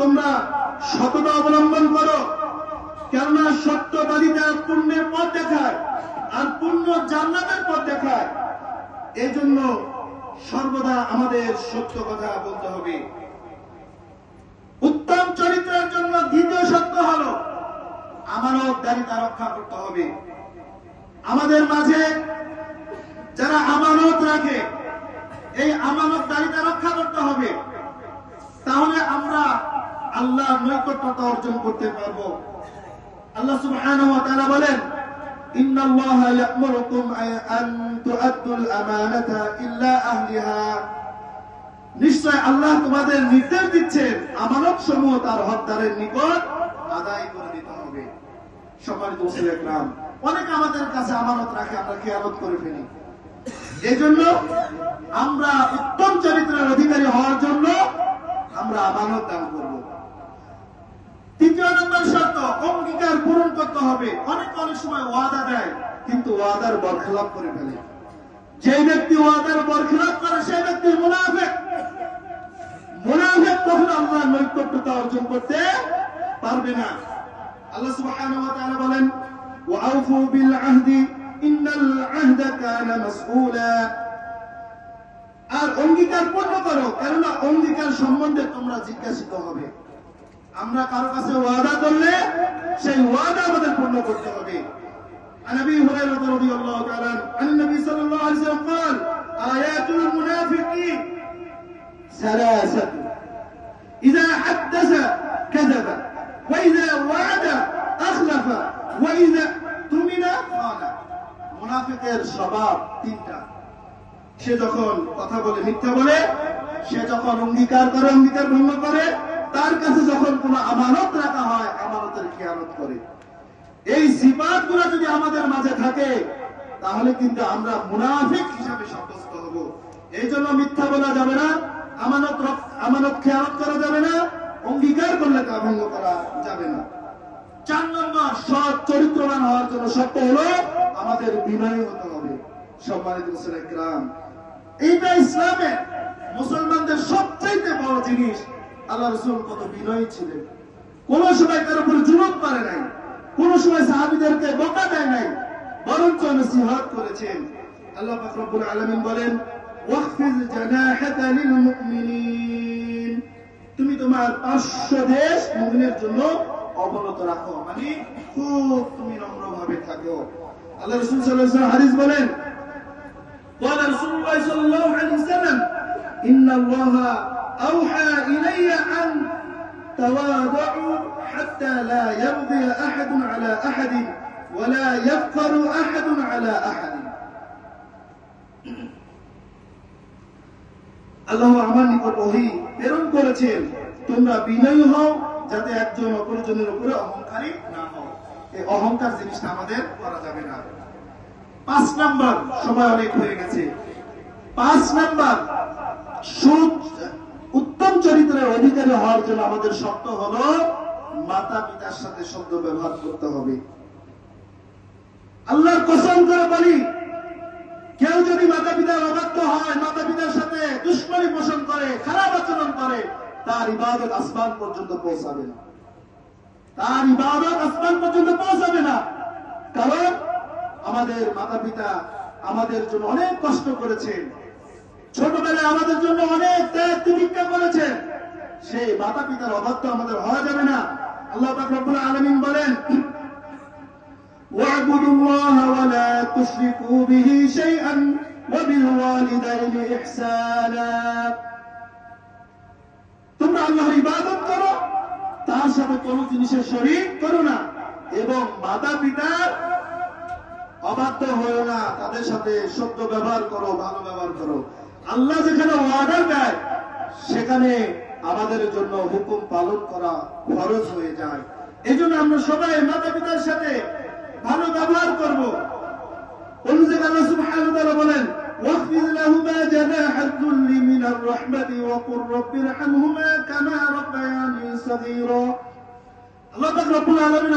তোমরা সততা অবলম্বন করো। কেননা সত্যবাদীরা পুণ্যের পথ দেখায় আর পুণ্য জান্নাতের পথ দেখায়। এই জন্য সর্বদা আমাদের সত্য কথা বলতে হবে। উত্তম চরিত্রের জন্য দ্বিতীয় সত্য হলো আমানত দারিতা রক্ষা করতে হবে। আমাদের মাঝে যারা আমানত রাখে, এই আমানত দারিতা রক্ষা করতে হবে তাহলে আমরা আল্লাহ নৈকট্যতা অর্জন করতে পারবো আল্লাহ সুবহানাহু ওয়া তাআলা বলেন إن الله يأمركم أن تؤدوا الأمانة إلا أهلها নিশ্চয় আল্লাহ তোমাদের নির্দেশ দিচ্ছেন আমানত সমূহ তার হকদারের নিকট আদায় করে দিতে হবে সম্মানিত মুসলিম একরাম অনেক আমাদের কাছে আমানত রাখে আমরা খেয়ালত করে ফেলি এই জন্য আমরা উত্তম চরিত্রের অধিকারী হওয়ার জন্য আমরা আমানত দান করব নম্বর শর্ত, অঙ্গীকার পূরণ করতে হবে। অনেক অনেক সময় ওয়াদা দেয়, কিন্তু ওয়াদার বরখেলাপ করে ফেলে। যে ব্যক্তি ওয়াদার বরখেলাপ করে, সেই ব্যক্তি মুনাফেক। মুনাফেক কখনো আল্লাহ নৈকট্যতা অর্জন করতে পারবে না। আল্লাহ সুবহানাহু বলেন ওয়াউফু বিল আহদি, ইন্নাল আহদা কানা মাসউলা। আর অঙ্গীকার পূর্ণ করো, কেননা অঙ্গীকার সম্বন্ধে তোমরা জিজ্ঞাসিত হবে। আমরা কারো কাছে ওয়াদা করলে সেই ওয়াদা আমাদের পূর্ণ করতে হবে عن ابي هريره رضي الله تعالى عنه عن النبي صلى الله عليه وسلم قال ايات المنافقين ثلاثه اذا حدث كذب واذا وعد اخلف واذا اؤتمن خان মুনাফিকের স্বভাব তিনটা সে যখন কথা বলে মিথ্যা বলে সে যখন অঙ্গীকার করে অঙ্গীকার ভঙ্গ করে তার কাছে যখন কোন আমানত রাখা হয় আমানতের খেয়ালত করে। এই সিপাতগুলো যদি আমাদের মাঝে থাকে, তাহলে কিন্তু আমরা মুনাফিক হিসাবে সাব্যস্ত হব। এই জন্য মিথ্যা বলা যাবে না, আমানত আমানত খেয়ালত করা যাবে না, অঙ্গীকার করলে তা ভঙ্গ করা যাবে না। চার নম্বর, সৎ চরিত্রবান হওয়ার জন্য সত্য হলো আমাদের বিনয় হতে হবে। সম্মানিত মুসলিম গ্রাম এইটা ইসলামে মুসলমানদের সবচাইতে বড় আল্লাহ রসুল কত বিনয়ী ছিলেন কোন সময় কারো উপর জুলুম করে নাই কোন সময় সাহাবিদেরকে বকা দেয় নাই বরঞ্চ নসিহত করেছেন আল্লাহ পাক রব্বুল আলামিন বলেন ওয়াখফিজ জানাহাকা লিল মুমিনিন তুমি তোমার পার্শ্ব দেশ মুমিনের জন্য অবনত রাখো মানে খুব তুমি নম্র ভাবে থাকো আল্লাহ রাসূল সাল্লাল্লাহু আলাইহি ওয়াসাল্লাম হাদিস বলেন قال رسول الله صلى الله عليه وسلم إن الله أوحى إلي أن تواضعوا حتى لا يبغي أحد على أحد ولا يفقر أحد على أحد আল্লাহ আমার নিকট ওহি প্রেরণ করেছেন তোমরা বিনয়ী হও যাতে একজন অপরজনের উপরে অহংকারী না হও এই অহংকার জিনিসটা আমাদের করা যাবে না পাঁচ নাম্বার সময় অনেক হয়ে গেছে পাঁচ নাম্বার সুদ উত্তম চরিত্রের অধিকারী হওয়ার জন্য আমাদের শর্ত হলো মাতা পিতার সাথে শব্দ ব্যবহার করতে হবে। আল্লাহর কসম করে বলি, কেউ যদি মাতা পিতার অবাধ্য হয় মাতা পিতার সাথে দুশ্মনী পোষণ করে, খারাপ আচরণ করে, তার ইবাদত আসমান পর্যন্ত পৌঁছাবে না। তার ইবাদত আসমান পর্যন্ত পৌঁছাবে না। কারণ আমাদের মাতা পিতা আমাদের জন্য অনেক কষ্ট করেছেন। ছোটবেলায় আমাদের জন্য অনেক ত্যাগ তিতিক্ষা করেছেন সেই মাতা পিতার অবাধ্য আমাদের হওয়া যাবে না আল্লাহ পাক রব্বুল আলামিন বলেন واعبدوا الله ولا تشركوا به شيئا وبالوالدين إحسانا তোমরা আল্লাহর ইবাদত করো তার সাথে কোনো জিনিসের শরীক করো না এবং মাতা পিতার অবাধ্য হয়েও না তাদের সাথে সত্য ব্যবহার করো ভালো ব্যবহার করো আল্লাহ যেখানে অর্ডার দেয় সেখানে আমাদের জন্য হুকুম পালন করা খরচ হয়ে যায় এই জন্য আমরা সবাই মাতা পিতার সাথে ভালো ব্যবহার করব অন্য জায়গায় আল্লাহ সুবহানাহু ওয়া তাআলা বলেন واخفض لهما جناح الذل من الرحمة وقل رب ارحمهما كما ربياني صغيرا الله رب العالمين